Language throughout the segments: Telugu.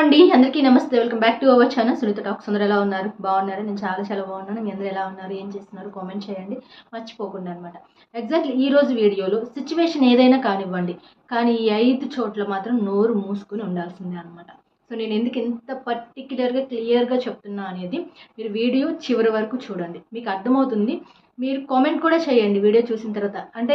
అండి అందరికీ నమస్తే. Welcome back to our channel. Sunitha talks. అందరూ ఎలా ఉన్నారు? బాగున్నారు? నేను చాలా చాలా బాగున్నాను. మీ అందరూ ఎలా ఉన్నారు? ఏం చేస్తున్నారు? కామెంట్ చేయండి. మర్చిపోకుండా అనమాట ఎగ్జాక్ట్లీ ఈ రోజు వీడియోలో సిచ్యువేషన్ ఏదైనా కానివ్వండి కానీ ఈ ఐదు చోట్ల మాత్రం నోరు మూసుకుని ఉండాల్సిందే అనమాట సో నేను ఎందుకు ఎంత పర్టిక్యులర్గా క్లియర్గా చెప్తున్నా అనేది మీరు వీడియో చివరి వరకు చూడండి. మీకు అర్థమవుతుంది. మీరు కామెంట్ కూడా చేయండి వీడియో చూసిన తర్వాత. అంటే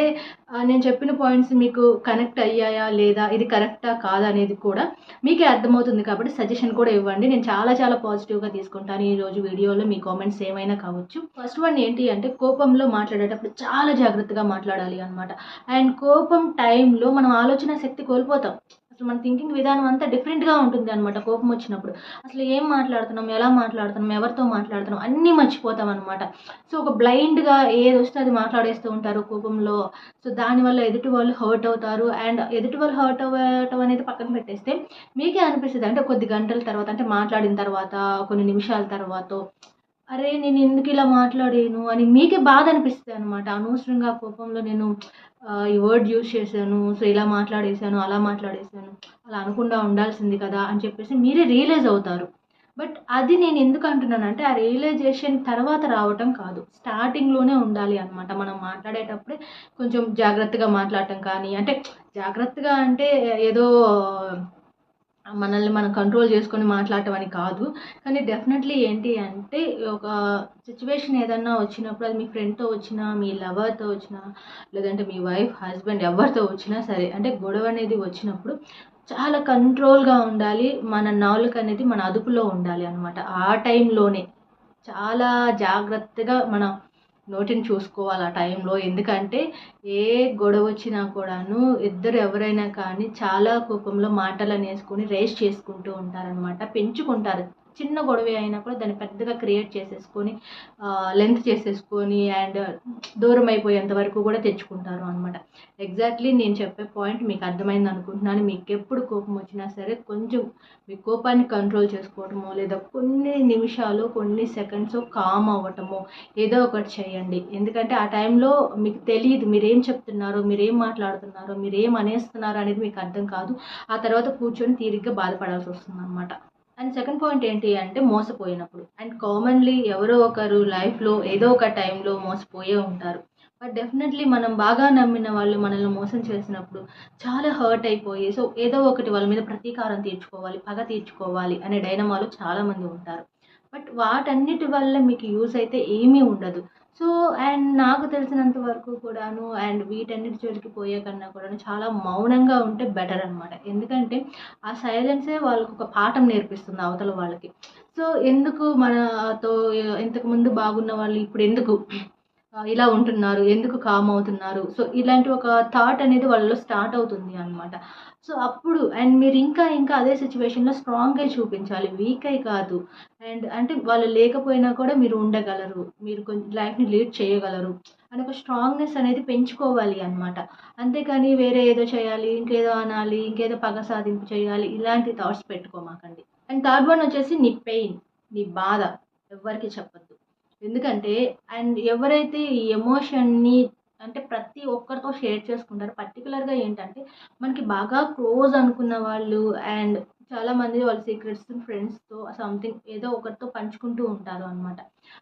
నేను చెప్పిన పాయింట్స్ మీకు కనెక్ట్ అయ్యాయా లేదా ఇది కరెక్టా కాదా అనేది కూడా మీకే అర్థమవుతుంది కాబట్టి సజెషన్ కూడా ఇవ్వండి. నేను చాలా చాలా పాజిటివ్గా తీసుకుంటాను ఈ రోజు వీడియోలో. మీ కామెంట్స్ ఏమైనా కావచ్చు. ఫస్ట్ వన్ ఏంటి అంటే కోపంలో మాట్లాడేటప్పుడు చాలా జాగ్రత్తగా మాట్లాడాలి అనమాట అండ్ కోపం టైంలో మనం ఆలోచన శక్తి కోల్పోతాం. అసలు మన థింకింగ్ విధానం అంతా డిఫరెంట్గా ఉంటుంది అనమాట కోపం వచ్చినప్పుడు. అసలు ఏం మాట్లాడుతున్నాం ఎలా మాట్లాడుతున్నాం ఎవరితో మాట్లాడుతున్నాం అన్నీ మర్చిపోతాం అనమాట సో ఒక బ్లైండ్గా ఏది వస్తే అది మాట్లాడేస్తూ ఉంటారు కోపంలో. సో దానివల్ల ఎదుటి వాళ్ళు హర్ట్ అవుతారు. అండ్ ఎదుటి వాళ్ళు హర్ట్ అవ్వటం అనేది పక్కన పెట్టేస్తే మీకే అనిపిస్తుంది. అంటే కొద్ది గంటల తర్వాత అంటే మాట్లాడిన తర్వాత కొన్ని నిమిషాల తర్వాత అరే నేను ఎందుకు ఇలా మాట్లాడాను అని మీకే బాధ అనిపిస్తుంది అనమాట అనవసరంగా కోపంలో నేను ఈ వర్డ్ యూజ్ చేశాను సో ఇలా మాట్లాడేశాను అలా మాట్లాడేశాను అలా అనకుండా ఉండాల్సింది కదా అని చెప్పేసి మీరే రియలైజ్ అవుతారు. బట్ అది నేను ఎందుకు అంటున్నానంటే ఆ రియలైజేషన్ తర్వాత రావటం కాదు. స్టార్టింగ్లోనే ఉండాలి అనమాట మనం మాట్లాడేటప్పుడే కొంచెం జాగ్రత్తగా మాట్లాడటం కానీ అంటే జాగ్రత్తగా అంటే ఏదో మనల్ని మనం కంట్రోల్ చేసుకొని మాట్లాడటం అని కాదు. కానీ డెఫినెట్లీ ఏంటి అంటే ఒక సిచ్యువేషన్ ఏదన్నా వచ్చినప్పుడు అది మీ ఫ్రెండ్తో వచ్చినా మీ లవర్తో వచ్చినా లేదంటే మీ వైఫ్ హస్బెండ్ ఎవరితో వచ్చినా సరే అంటే గొడవ అనేది వచ్చినప్పుడు చాలా కంట్రోల్గా ఉండాలి. మన నాలుక అనేది మన అదుపులో ఉండాలి అనమాట ఆ టైంలోనే చాలా జాగ్రత్తగా మన నోటిని చూసుకోవాలి ఆ టైంలో. ఎందుకంటే ఏ గొడవ వచ్చినా కూడాను ఇద్దరు ఎవరైనా కానీ చాలా కోపంలో మాటలు అనేసుకొని రేస్ చేసుకుంటూ ఉంటారనమాట పెంచుకుంటారు. చిన్న గొడవ అయినా కూడా దాన్ని పెద్దగా క్రియేట్ చేసేసుకొని లెంత్ చేసేసుకొని అండ్ దూరం అయిపోయేంత వరకు కూడా తెచ్చుకుంటారు అనమాట ఎగ్జాక్ట్లీ నేను చెప్పే పాయింట్ మీకు అర్థమైంది అనుకుంటున్నాను. మీకు ఎప్పుడు కోపం వచ్చినా సరే కొంచెం మీ కోపాన్ని కంట్రోల్ చేసుకోవటమో లేదా కొన్ని నిమిషాలు కొన్ని సెకండ్స్ కామ్ అవ్వటమో ఏదో ఒకటి చేయండి. ఎందుకంటే ఆ టైంలో మీకు తెలియదు మీరేం చెప్తున్నారో మీరేం మాట్లాడుతున్నారో మీరేం అనేస్తున్నారో అనేది మీకు అర్థం కాదు. ఆ తర్వాత కూర్చొని తీరిగ్గా బాధపడాల్సి వస్తుంది అనమాట అండ్ సెకండ్ పాయింట్ ఏంటి అంటే మోసపోయినప్పుడు. అండ్ కామన్లీ ఎవరో ఒకరు లైఫ్లో ఏదో ఒక టైంలో మోసపోయే ఉంటారు. బట్ డెఫినెట్లీ మనం బాగా నమ్మిన వాళ్ళు మనల్ని మోసం చేసినప్పుడు చాలా హర్ట్ అయిపోయి సో ఏదో ఒకటి వాళ్ళ మీద ప్రతీకారం తీర్చుకోవాలి పగ తీర్చుకోవాలి అనే డైనమాలో చాలామంది ఉంటారు. బట్ వాటన్నిటి వల్ల మీకు యూజ్ అయితే ఏమీ ఉండదు. సో అండ్ నాకు తెలిసినంత వరకు కూడాను అండ్ వీటన్నిటి జోలికి పోయే కన్నా కూడాను చాలా మౌనంగా ఉంటే బెటర్ అనమాట ఎందుకంటే ఆ సైలెన్సే వాళ్ళకు ఒక పాఠం నేర్పిస్తుంది అవతల వాళ్ళకి. సో ఎందుకు మనతో ఇంతకు ముందు బాగున్న వాళ్ళు ఇప్పుడు ఎందుకు? ఇలా ఉంటున్నారు ఎందుకు కామ్ అవుతున్నారు? సో ఇలాంటి ఒక థాట్ అనేది వాళ్ళలో స్టార్ట్ అవుతుంది అనమాట సో అప్పుడు అండ్ మీరు ఇంకా ఇంకా అదే సిచ్యువేషన్లో స్ట్రాంగ్గా చూపించాలి. వీక్ అయి కాదు. అండ్ అంటే వాళ్ళు లేకపోయినా కూడా మీరు ఉండగలరు. మీరు కొంచెం లైఫ్ని లీడ్ చేయగలరు. అని ఒక స్ట్రాంగ్నెస్ అనేది పెంచుకోవాలి అనమాట అంతేకాని వేరే ఏదో చేయాలి ఇంకేదో అనాలి ఇంకేదో పగ సాధింపు చేయాలి ఇలాంటి థాట్స్ పెట్టుకోమాకండి. అండ్ థర్డ్ వన్ వచ్చేసి నీ పెయిన్ నీ బాధ. ఎవరికి చెప్పద్దు. ఎందుకంటే అండ్ ఎవరైతే ఈ ఎమోషన్ని అంటే ప్రతి ఒక్కరితో షేర్ చేసుకుంటారు పర్టికులర్గా ఏంటంటే మనకి బాగా క్లోజ్ అనుకున్న వాళ్ళు అండ్ చాలామంది వాళ్ళ సీక్రెట్స్ ఫ్రెండ్స్తో సంథింగ్ ఏదో ఒకరితో పంచుకుంటూ ఉంటారు అనమాట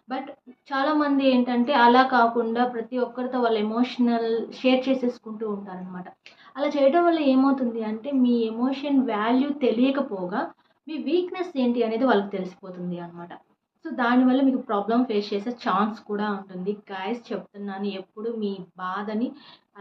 బట్ చాలామంది ఏంటంటే అలా కాకుండా ప్రతి ఒక్కరితో వాళ్ళ ఎమోషనల్ షేర్ చేసేసుకుంటూ ఉంటారనమాట అలా చేయడం వల్ల ఏమవుతుంది అంటే మీ ఎమోషన్ వాల్యూ తెలియకపోగా మీ వీక్నెస్ ఏంటి అనేది వాళ్ళకి తెలిసిపోతుంది అనమాట సో దానివల్ల మీకు ప్రాబ్లం ఫేస్ చేసే ఛాన్స్ కూడా ఉంటుంది. గాయస్ చెప్తున్నాను ఎప్పుడు మీ బాధని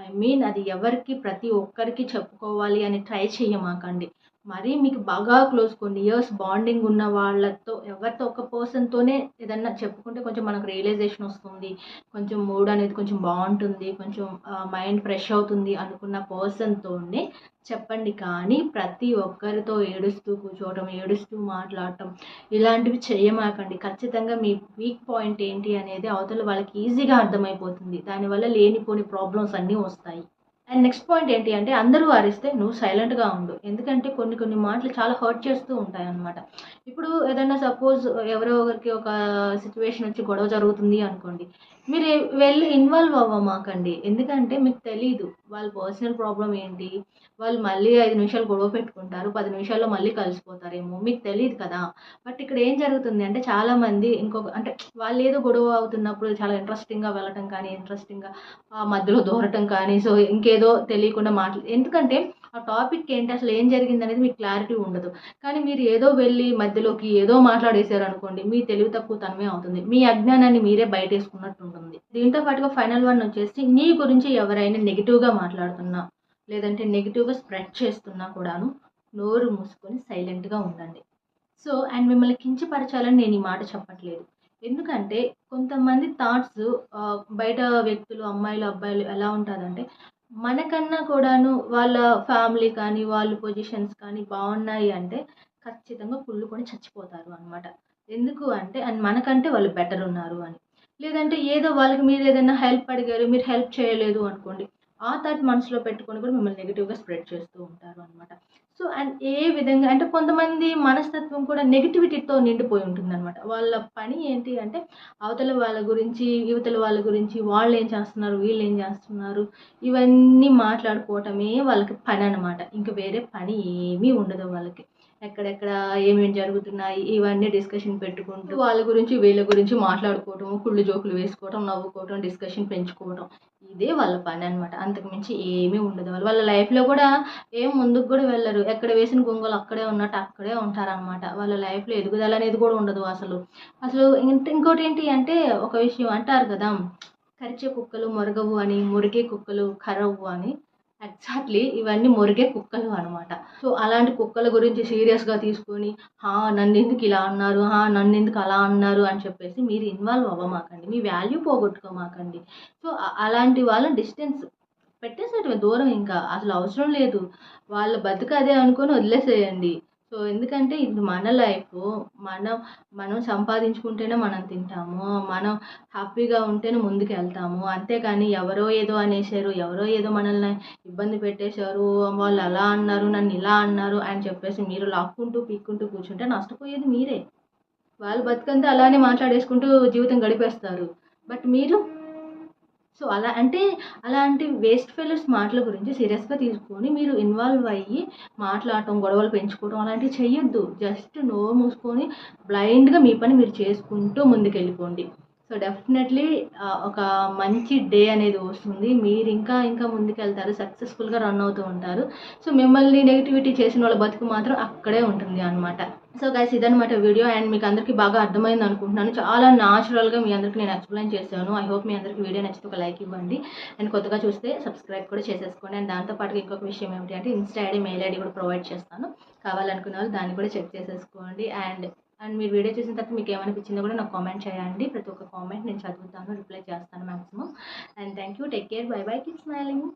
ఐ మీన్ అది ఎవరికి ప్రతి ఒక్కరికి చెప్పుకోవాలి అని ట్రై చేయమాకండి. మరీ మీకు బాగా క్లోజ్ కొన్ని ఇయర్స్ బాండింగ్ ఉన్న వాళ్ళతో ఎవరితో ఒక పర్సన్తోనే ఏదన్నా చెప్పుకుంటే కొంచెం మనకు రియలైజేషన్ వస్తుంది. కొంచెం మూడ్ అనేది కొంచెం బాగుంటుంది. కొంచెం మైండ్ ఫ్రెష్ అవుతుంది అనుకున్న పర్సన్తోనే చెప్పండి. కానీ ప్రతి ఒక్కరితో ఏడుస్తూ కూర్చోవటం ఏడుస్తూ మాట్లాడటం ఇలాంటివి చేయమాకండి. ఖచ్చితంగా మీ వీక్ పాయింట్ ఏంటి అనేది అవతల వాళ్ళకి ఈజీగా అర్థమైపోతుంది. దానివల్ల లేనిపోని ప్రాబ్లమ్స్ అన్నీ వస్తాయి. అండ్ నెక్స్ట్ పాయింట్ ఏంటి అంటే అందరూ అరిస్తే నువ్వు సైలెంట్గా ఉండు. ఎందుకంటే కొన్ని కొన్ని మాటలు చాలా హర్ట్ చేస్తూ ఉంటాయి అన్నమాట. ఇప్పుడు ఏదైనా సపోజ్ ఎవరో ఒకరికి ఒక సిచ్యువేషన్ వచ్చి గొడవ జరుగుతుంది అనుకోండి. మీరు వెళ్ళి ఇన్వాల్వ్ అవ్వమాకండి. ఎందుకంటే మీకు తెలీదు వాళ్ళ పర్సనల్ ప్రాబ్లం ఏంటి? వాళ్ళు మళ్ళీ ఐదు నిమిషాలు గొడవ పెట్టుకుంటారు పది నిమిషాల్లో మళ్ళీ కలిసిపోతారేమో. మీకు తెలియదు కదా. బట్ ఇక్కడ ఏం జరుగుతుంది అంటే చాలామంది ఇంకొక అంటే వాళ్ళు ఏదో గొడవ అవుతున్నప్పుడు చాలా ఇంట్రెస్టింగ్గా వెళ్ళటం కానీ ఇంట్రెస్టింగ్గా మధ్యలో దూరటం కానీ సో ఇంకేదో ఏదో తెలియకుండా మాట్లా ఎందుకంటే ఆ టాపిక్ ఏంటి అసలు ఏం జరిగింది అనేది మీకు క్లారిటీ ఉండదు. కానీ మీరు ఏదో వెళ్ళి మధ్యలోకి ఏదో మాట్లాడేశారు అనుకోండి మీ తెలివి తక్కువతనమే అవుతుంది. మీ అజ్ఞానాన్ని మీరే బయటేసుకున్నట్టు ఉంటుంది. దీంతో పాటుగా ఫైనల్ వన్ వచ్చేసి నీ గురించి ఎవరైనా నెగిటివ్గా మాట్లాడుతున్నా లేదంటే నెగిటివ్గా స్ప్రెడ్ చేస్తున్నా కూడాను నోరు మూసుకొని సైలెంట్గా ఉండండి. సో అండ్ మిమ్మల్ని కించపరచాలని నేను ఈ మాట చెప్పట్లేదు. ఎందుకంటే కొంతమంది థాట్స్ బయట వ్యక్తులు అమ్మాయిలు అబ్బాయిలు ఎలా ఉంటుందంటే మనకన్నా కూడాను వాళ్ళ ఫ్యామిలీ కానీ వాళ్ళ పొజిషన్స్ కానీ బాగున్నాయి అంటే ఖచ్చితంగా కుళ్ళుకొని చచ్చిపోతారు అనమాట ఎందుకు అంటే అండ్ మనకంటే వాళ్ళు బెటర్ ఉన్నారు అని. లేదంటే ఏదో వాళ్ళకి మీరు ఏదైనా హెల్ప్ అడిగారు మీరు హెల్ప్ చేయలేదు అనుకోండి. ఆ థాట్ మనసులో పెట్టుకొని కూడా మిమ్మల్ని నెగిటివ్గా స్ప్రెడ్ చేస్తూ ఉంటారు అనమాట సో అండ్ ఏ విధంగా అంటే కొంతమంది మనస్తత్వం కూడా నెగిటివిటీతో నిండిపోయి ఉంటుంది అనమాట వాళ్ళ పని ఏంటి అంటే అవతల వాళ్ళ గురించి యువతల వాళ్ళ గురించి వాళ్ళు ఏం చేస్తున్నారు వీళ్ళు ఏం చేస్తున్నారు ఇవన్నీ మాట్లాడుకోవటమే వాళ్ళకి పని అనమాట ఇంకా వేరే పని ఏమీ ఉండదు వాళ్ళకి. ఎక్కడెక్కడ ఏమేమి జరుగుతున్నాయి ఇవన్నీ డిస్కషన్ పెట్టుకుంటూ వాళ్ళ గురించి వీళ్ళ గురించి మాట్లాడుకోవటం కుళ్ళు జోకులు వేసుకోవటం నవ్వుకోవటం డిస్కషన్ పెంచుకోవటం. ఇదే వాళ్ళ పని అనమాట అంతకుమించి ఏమీ ఉండదు. వాళ్ళు వాళ్ళ లైఫ్లో కూడా ఏం ముందుకు కూడా వెళ్ళరు. ఎక్కడ వేసిన గొంగలు అక్కడే ఉన్నట్టు అక్కడే ఉంటారనమాట వాళ్ళ లైఫ్లో ఎదుగుదల అనేది కూడా ఉండదు అసలు. అసలు ఇంకోటి ఏంటి అంటే ఒక విషయం అంటారు కదా కరిచే కుక్కలు మొరగవు అని మురిగే కుక్కలు కరవు అని. ఎగ్జాక్ట్లీ ఇవన్నీ మురిగే కుక్కలు అనమాట సో అలాంటి కుక్కల గురించి సీరియస్గా తీసుకొని హా నన్ను ఎందుకు ఇలా అన్నారు? హా నన్ను ఎందుకు అలా అన్నారు? అని చెప్పేసి మీరు ఇన్వాల్వ్ అవ్వమాకండి. మీ వాల్యూ పోగొట్టుకోమాకండి. సో అలాంటి వాళ్ళని డిస్టెన్స్ పెట్టేసేటమే దూరం ఇంకా అసలు అవసరం లేదు. వాళ్ళ బతుకు అదే అనుకొని వదిలేసేయండి. సో ఎందుకంటే ఇది మన లైఫ్ మనం మనం సంపాదించుకుంటేనే మనం తింటాము మనం హ్యాపీగా ఉంటేనే ముందుకు వెళ్తాము అంతేకాని ఎవరో ఏదో అనేసారు ఎవరో ఏదో మనల్ని ఇబ్బంది పెట్టేశారు వాళ్ళు అలా అన్నారు నన్ను ఇలా అన్నారు అని చెప్పేసి మీరు లాక్కుంటూ పీక్కుంటూ కూర్చుంటే నష్టపోయేది మీరే. వాళ్ళు బతుకంతా అలానే మాట్లాడేసుకుంటూ జీవితం గడిపేస్తారు. బట్ మీరు సో అలా అంటే అలాంటి వేస్ట్ ఫెలోస్ మాటల గురించి సీరియస్గా తీసుకొని మీరు ఇన్వాల్వ్ అయ్యి మాట్లాడటం గొడవలు పెంచుకోవడం అలాంటివి చెయ్యొద్దు. జస్ట్ నో మూసుకొని బ్లైండ్గా మీ పని మీరు చేసుకుంటూ ముందుకెళ్ళిపోండి. సో డెఫినెట్లీ ఒక మంచి డే అనేది వస్తుంది. మీరు ఇంకా ఇంకా ముందుకెళ్తారు సక్సెస్ఫుల్గా రన్ అవుతూ ఉంటారు. సో మిమ్మల్ని నెగిటివిటీ చేసిన వాళ్ళ బతుకు మాత్రం అక్కడే ఉంటుంది అనమాట సో గైస్ ఇదనమాట వీడియో. అండ్ మీకు అందరికీ బాగా అర్థమైంది అనుకుంటున్నాను. చాలా న్యాచురల్గా మీ అందరికీ నేను ఎక్స్ప్లెయిన్ చేశాను. ఐ హోప్ మీ అందరికీ వీడియో నచ్చితే ఒక లైక్ ఇవ్వండి. అండ్ కొత్తగా చూస్తే సబ్స్క్రైబ్ కూడా చేసేసుకోండి. అండ్ దాంతోపాటు ఇంకొక విషయం ఏమిటి అంటే ఇన్స్టా ఐడి మెయిల్ ఐడి కూడా ప్రొవైడ్ చేస్తాను. కావాలనుకున్న వాళ్ళు దాన్ని కూడా చెక్ చేసేసుకోండి. అండ్ అండ్ మీరు వీడియో చూసిన తర్వాత మీకు ఏమనిపించిందో కూడా నాకు కామెంట్ చేయండి. ప్రతి ఒక్క కామెంట్ నేను చదువుతాను రిప్లై చేస్తాను maximum and thank you take care bye bye keep smiling